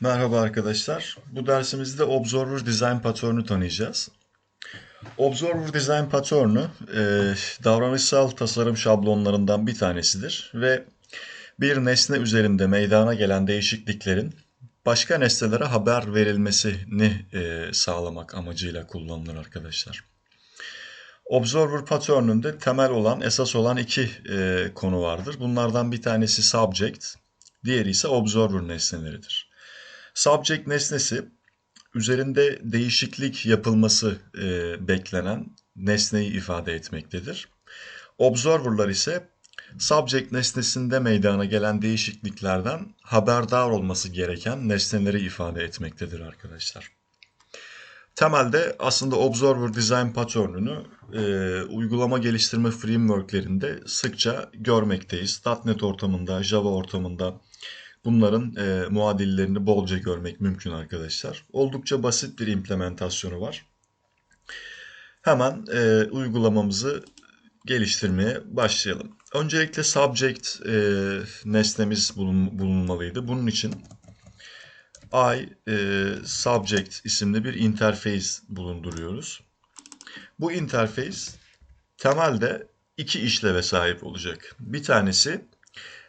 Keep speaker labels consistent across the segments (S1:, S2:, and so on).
S1: Merhaba arkadaşlar. Bu dersimizde Observer Design Pattern'ü tanıyacağız. Observer Design Pattern'ü e, davranışsal tasarım şablonlarından bir tanesidir ve bir nesne üzerinde meydana gelen değişikliklerin başka nesnelere haber verilmesini e, sağlamak amacıyla kullanılır arkadaşlar. Observer Pattern'ünde temel olan, esas olan iki e, konu vardır. Bunlardan bir tanesi subject, diğeri ise observer nesneleridir. Subject nesnesi üzerinde değişiklik yapılması e, beklenen nesneyi ifade etmektedir. Observer'lar ise subject nesnesinde meydana gelen değişikliklerden haberdar olması gereken nesneleri ifade etmektedir arkadaşlar. Temelde aslında Observer Design Pattern'ünü e, uygulama geliştirme frameworklerinde sıkça görmekteyiz. .NET ortamında, Java ortamında, Bunların e, muadillerini bolca görmek mümkün arkadaşlar. Oldukça basit bir implementasyonu var. Hemen e, uygulamamızı geliştirmeye başlayalım. Öncelikle subject e, nesnemiz bulun, bulunmalıydı. Bunun için I e, subject isimli bir interface bulunduruyoruz. Bu interface temelde iki işleve sahip olacak. Bir tanesi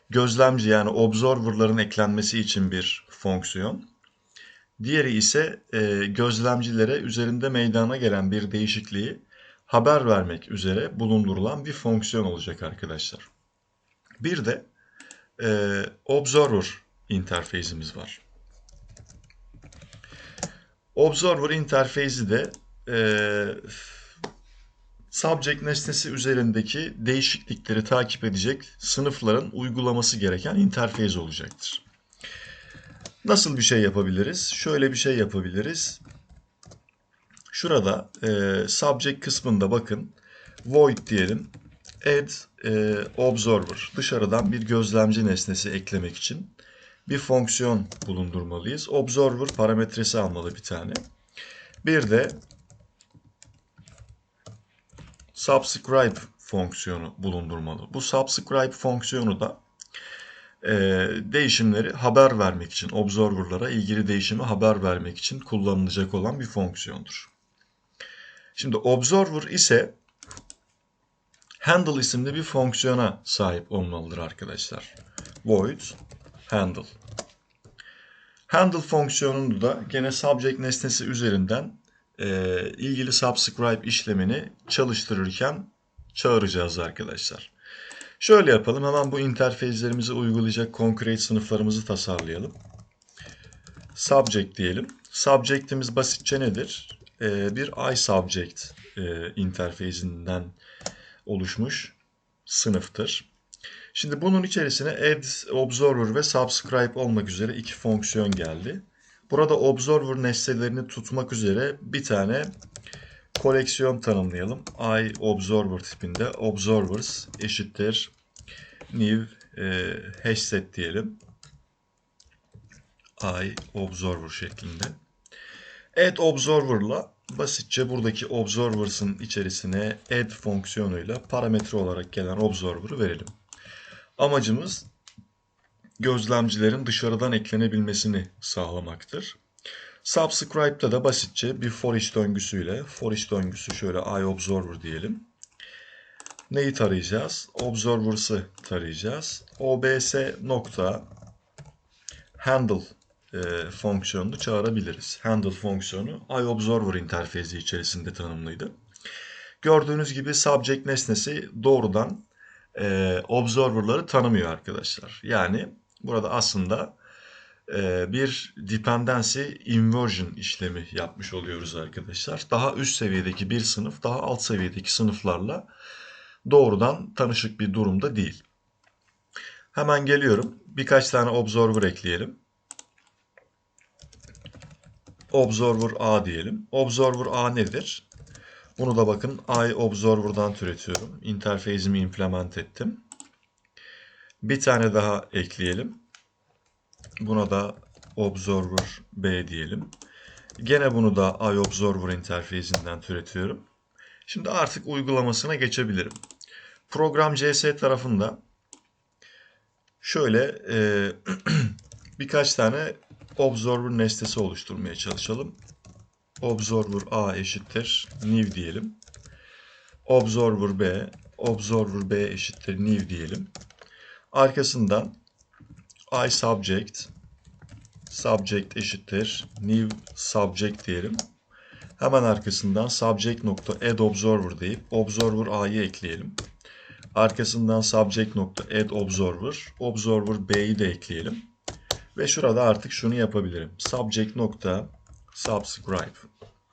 S1: gözlemci yani observer'ların eklenmesi için bir fonksiyon. Diğeri ise e, gözlemcilere üzerinde meydana gelen bir değişikliği haber vermek üzere bulundurulan bir fonksiyon olacak arkadaşlar. Bir de e, observer interface'imiz var. Observer interface'i de e, subject nesnesi üzerindeki değişiklikleri takip edecek sınıfların uygulaması gereken interface olacaktır. Nasıl bir şey yapabiliriz? Şöyle bir şey yapabiliriz. Şurada e, subject kısmında bakın void diyelim. Add e, observer dışarıdan bir gözlemci nesnesi eklemek için bir fonksiyon bulundurmalıyız. Observer parametresi almalı bir tane. Bir de subscribe fonksiyonu bulundurmalı. Bu subscribe fonksiyonu da e, değişimleri haber vermek için, observer'lara ilgili değişimi haber vermek için kullanılacak olan bir fonksiyondur. Şimdi observer ise handle isimli bir fonksiyona sahip olmalıdır arkadaşlar. Void handle. Handle fonksiyonunu da gene subject nesnesi üzerinden e, ilgili subscribe işlemini çalıştırırken çağıracağız arkadaşlar. Şöyle yapalım. Hemen bu interface'lerimizi uygulayacak concrete sınıflarımızı tasarlayalım. Subject diyelim. Subject'imiz basitçe nedir? E, bir iSubject e, interface'inden oluşmuş sınıftır. Şimdi bunun içerisine add, observer ve subscribe olmak üzere iki fonksiyon geldi. Burada observer nesnelerini tutmak üzere bir tane koleksiyon tanımlayalım. I observer tipinde observers eşittir new e, hash set diyelim. I observer şeklinde. Add observer'la basitçe buradaki observers'ın içerisine add fonksiyonuyla parametre olarak gelen observer'ı verelim. Amacımız gözlemcilerin dışarıdan eklenebilmesini sağlamaktır. Subscribe'da da basitçe bir for each döngüsüyle, for each döngüsü şöyle iObserver diyelim. Neyi tarayacağız? Observers'ı tarayacağız. obs nokta handle e, fonksiyonunu çağırabiliriz. Handle fonksiyonu iObserver interfezi içerisinde tanımlıydı. Gördüğünüz gibi subject nesnesi doğrudan e, observer'ları tanımıyor arkadaşlar. Yani burada aslında e, bir dependency inversion işlemi yapmış oluyoruz arkadaşlar. Daha üst seviyedeki bir sınıf daha alt seviyedeki sınıflarla doğrudan tanışık bir durumda değil. Hemen geliyorum. Birkaç tane observer ekleyelim. Observer A diyelim. Observer A nedir? Bunu da bakın I Observer'dan türetiyorum. Interface'imi implement ettim. Bir tane daha ekleyelim. Buna da Observer B diyelim. Gene bunu da iObserver interfeisinden türetiyorum. Şimdi artık uygulamasına geçebilirim. Program CS tarafında şöyle e, birkaç tane observer nesnesi oluşturmaya çalışalım. Observer A eşittir new diyelim. Observer B, observer B eşittir new diyelim. Arkasından I subject subject eşittir new subject diyelim. Hemen arkasından subject nokta add observer deyip observer A'yı ekleyelim. Arkasından subject nokta add observer, observer B'yi de ekleyelim. Ve şurada artık şunu yapabilirim. Subject nokta subscribe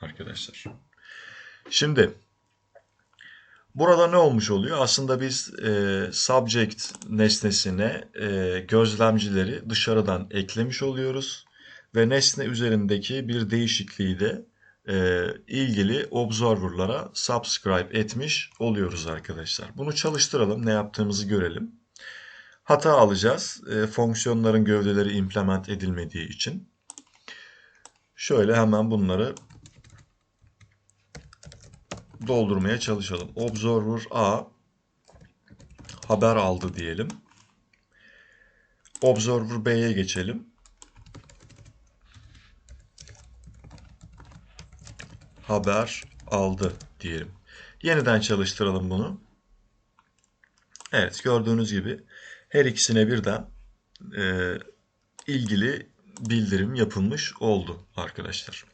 S1: arkadaşlar. Şimdi burada ne olmuş oluyor? Aslında biz e, subject nesnesine e, gözlemcileri dışarıdan eklemiş oluyoruz. Ve nesne üzerindeki bir değişikliği de e, ilgili observer'lara subscribe etmiş oluyoruz arkadaşlar. Bunu çalıştıralım, ne yaptığımızı görelim. Hata alacağız. E, fonksiyonların gövdeleri implement edilmediği için. Şöyle hemen bunları doldurmaya çalışalım. Observer A haber aldı diyelim. Observer B'ye geçelim. haber aldı diyelim. Yeniden çalıştıralım bunu. Evet gördüğünüz gibi her ikisine birden e, ilgili bildirim yapılmış oldu arkadaşlar.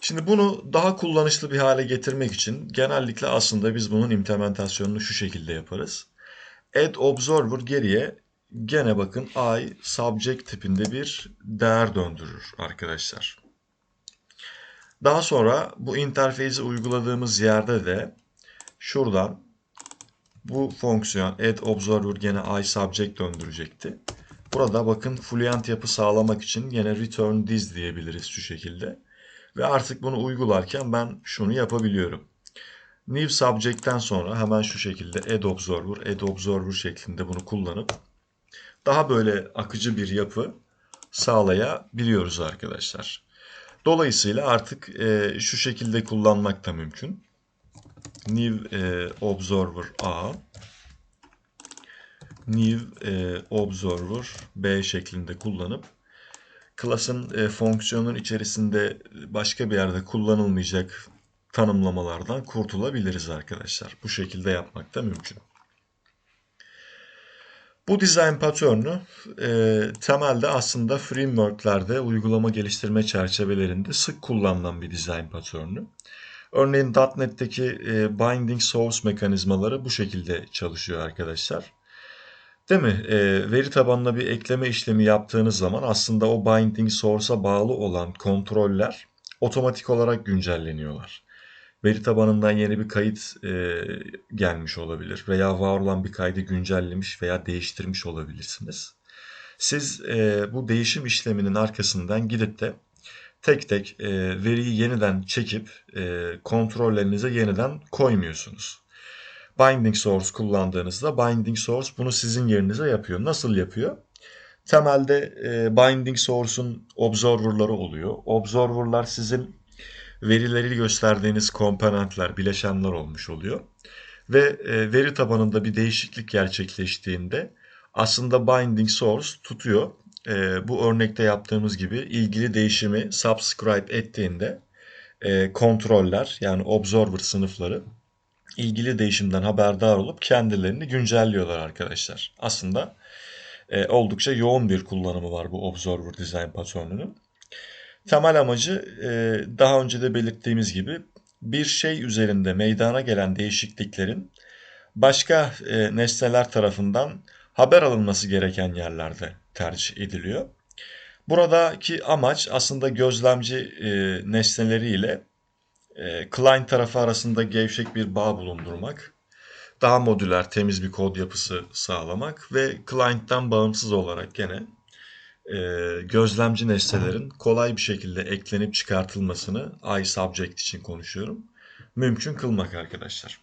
S1: Şimdi bunu daha kullanışlı bir hale getirmek için genellikle aslında biz bunun implementasyonunu şu şekilde yaparız. Add Observer geriye gene bakın I subject tipinde bir değer döndürür arkadaşlar. Daha sonra bu interfeysi uyguladığımız yerde de şuradan bu fonksiyon add observer gene iSubject döndürecekti. Burada bakın fluent yapı sağlamak için yine return this diyebiliriz şu şekilde. Ve artık bunu uygularken ben şunu yapabiliyorum. New subject'ten sonra hemen şu şekilde add observer, add observer şeklinde bunu kullanıp daha böyle akıcı bir yapı sağlayabiliyoruz arkadaşlar. Dolayısıyla artık e, şu şekilde kullanmak da mümkün. New e, Observer A New e, Observer B şeklinde kullanıp class'ın e, fonksiyonun içerisinde başka bir yerde kullanılmayacak tanımlamalardan kurtulabiliriz arkadaşlar. Bu şekilde yapmak da mümkün. Bu design pattern'ü e, temelde aslında framework'lerde uygulama geliştirme çerçevelerinde sık kullanılan bir design pattern'ü. Örneğin .NET'teki e, binding source mekanizmaları bu şekilde çalışıyor arkadaşlar. Değil mi? E, veri tabanına bir ekleme işlemi yaptığınız zaman aslında o binding source'a bağlı olan kontroller otomatik olarak güncelleniyorlar veri tabanından yeni bir kayıt e, gelmiş olabilir veya var olan bir kaydı güncellemiş veya değiştirmiş olabilirsiniz. Siz e, bu değişim işleminin arkasından gidip de tek tek e, veriyi yeniden çekip e, kontrollerinize yeniden koymuyorsunuz. Binding source kullandığınızda binding source bunu sizin yerinize yapıyor. Nasıl yapıyor? Temelde e, binding source'un observer'ları oluyor. Observer'lar sizin verileri gösterdiğiniz komponentler, bileşenler olmuş oluyor. Ve e, veri tabanında bir değişiklik gerçekleştiğinde aslında binding source tutuyor. E, bu örnekte yaptığımız gibi ilgili değişimi subscribe ettiğinde e, kontroller yani observer sınıfları ilgili değişimden haberdar olup kendilerini güncelliyorlar arkadaşlar. Aslında e, oldukça yoğun bir kullanımı var bu observer design patronunun. Temel amacı e, daha önce de belirttiğimiz gibi bir şey üzerinde meydana gelen değişikliklerin başka e, nesneler tarafından haber alınması gereken yerlerde tercih ediliyor. Buradaki amaç aslında gözlemci e, nesneleriyle client tarafı arasında gevşek bir bağ bulundurmak, daha modüler, temiz bir kod yapısı sağlamak ve client'tan bağımsız olarak gene e, gözlemci nesnelerin kolay bir şekilde eklenip çıkartılmasını iSubject için konuşuyorum. Mümkün kılmak arkadaşlar.